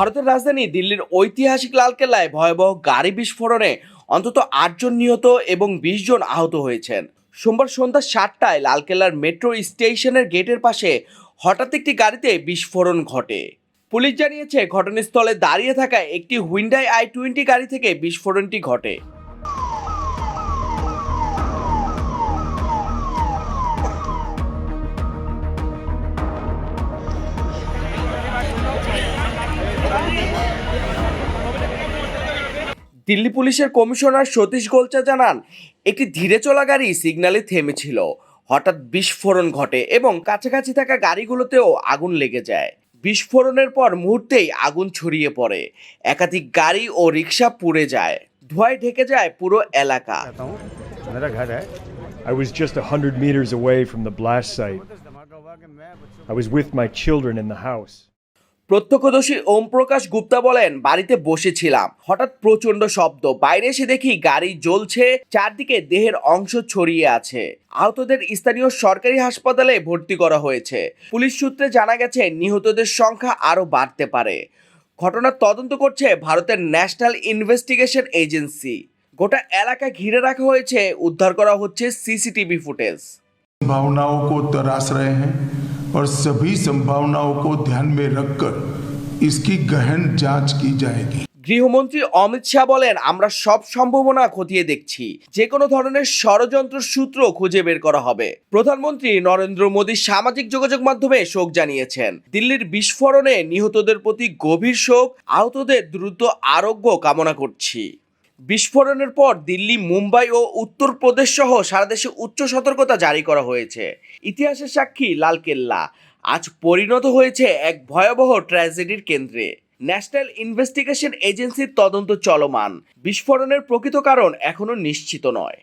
ভারতের রাজধানী দিল্লির ঐতিহাসিক লালকেল্লায় ভয়াবহ গাড়ি বিস্ফোরণে অন্তত আটজন নিহত এবং বিশ জন আহত হয়েছেন। সোমবার সন্ধ্যা সাতটায় লালকেল্লার মেট্রো স্টেশনের গেটের পাশে হঠাৎ একটি গাড়িতে বিস্ফোরণ ঘটে। পুলিশ জানিয়েছে, ঘটনাস্থলে দাঁড়িয়ে থাকা একটি হুইন্ডাই আই টোয়েন্টি গাড়ি থেকে বিস্ফোরণটি ঘটে। দিল্লি পুলিশের কমিশনার সতীশ গোলচা জানান, একটি ধীরে চলা গাড়ি সিগনালে থেমেছিল। হঠাৎ বিস্ফোরণ ঘটে এবং কাছাকাছি থাকা গাড়িগুলোতেও আগুন লেগে যায়। বিস্ফোরণের পর মুহূর্তেই আগুন ছড়িয়ে পড়ে। একাধিক গাড়ি ও রিক্সা পুড়ে যায়। ধোঁয়ায় ঢেকে যায় পুরো এলাকা। I was just 100 meters away from the blast site. I was with my children in the house. প্রত্যক্ষদর্শী ওম প্রকাশ গুপ্তা বলেন, বাড়িতে বসেছিলাম। হঠাৎ প্রচণ্ড শব্দ। বাইরে এসে দেখি গাড়ি জ্বলছে, চারদিকে দেহের অংশ ছড়িয়ে আছে। আহতদের স্থানীয় সরকারি হাসপাতালে ভর্তি করা হয়েছে। পুলিশ সূত্রে জানা গেছে, নিহতদের সংখ্যা আরও বাড়তে পারে। ঘটনার তদন্ত করছে ভারতের ন্যাশনাল ইনভেস্টিগেশন এজেন্সি। গোটা এলাকা ঘিরে রাখা হয়েছে, উদ্ধার করা হচ্ছে সিসিটিভি ফুটেজ। ভাবনাও কো তরাস হ্যাঁ और सभी संभावनाओं को ध्यान में रखकर इसकी गहन जांच की जाएगी গৃহমন্ত্রী অমিত শাহ বলেন আমরা সব সম্ভাবনা খতিয়ে দেখছি যে কোনো ধরনের ষড়যন্ত্র সূত্র খুঁজে বের করা হবে প্রধানমন্ত্রী নরেন্দ্র মোদী সামাজিক যোগাযোগ মাধ্যমে শোক জানিয়েছেন দিল্লির বিস্ফোরণে নিহতদের প্রতি গভীর শোক আহতদের দ্রুত আরোগ্য কামনা করছি বিস্ফোরণের পর দিল্লি, মুম্বাই ও উত্তরপ্রদেশ সহ সারা দেশে উচ্চ সতর্কতা জারি করা হয়েছে। ইতিহাসের সাক্ষী লালকেল্লা আজ পরিণত হয়েছে এক ভয়াবহ ট্র্যাজেডির কেন্দ্রে। ন্যাশনাল ইনভেস্টিগেশন এজেন্সির তদন্ত চলমান। বিস্ফোরণের প্রকৃত কারণ এখনও নিশ্চিত নয়।